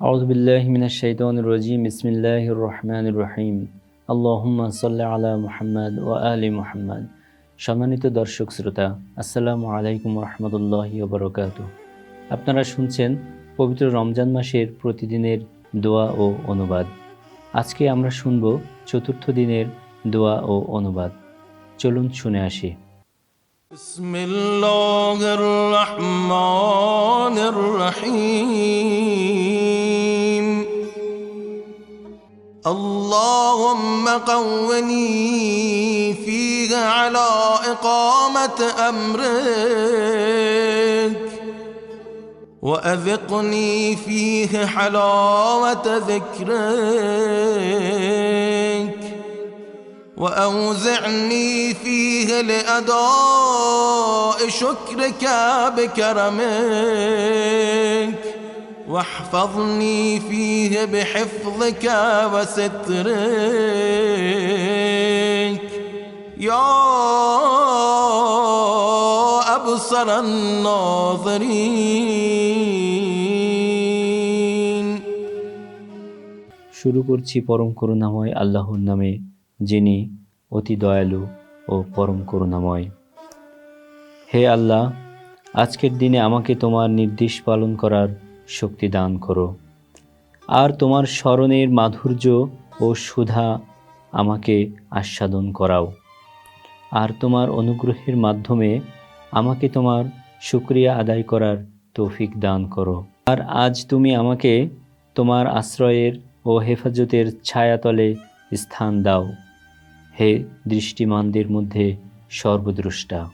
أعوذ بالله من الشيطان الرجيم بسم الله الرحمن الرحيم اللهم صل على محمد وآل محمد সম্মানিত দর্শক শ্রোতা আসসালামু আলাইকুম রহমতুল্লাহ বরকাত আপনারা শুনছেন পবিত্র রমজান মাসের প্রতিদিনের দোয়া ও অনুবাদ আজকে আমরা শুনব চতুর্থ দিনের দোয়া ও অনুবাদ চলুন শুনে আসি بسم الله الرحمن الرحيم اللهم قوني فيه على إقامة أمرك وأذقني فيه حلاوة ذكرك وأوزعني فيه لأداء شكرك بكرمك واحفظني فيه بحفظك وسترك يا أبصر الناظرين শুরু করছি পরম করুণাময় আল্লাহর নামে যিনি অতি দয়ালু ও পরম করুণাময় হে আল্লাহ আজকের দিনে আমাকে তোমার নির্দেশ পালন করার শক্তি দান করো। আর তোমার স্মরণের মাধুর্য ও সুধা আমাকে আস্বাদন করাও। আর তোমার অনুগ্রহের মাধ্যমে আমাকে তোমার শুক্রিয়া আদায় করার তৌফিক দান করো। আর আজ তুমি আমাকে তোমার আশ্রয়ের ও হেফাজতের ছায়াতলে স্থান দাও। হে দৃষ্টিমানদের মধ্যে সর্বদ্রষ্টা।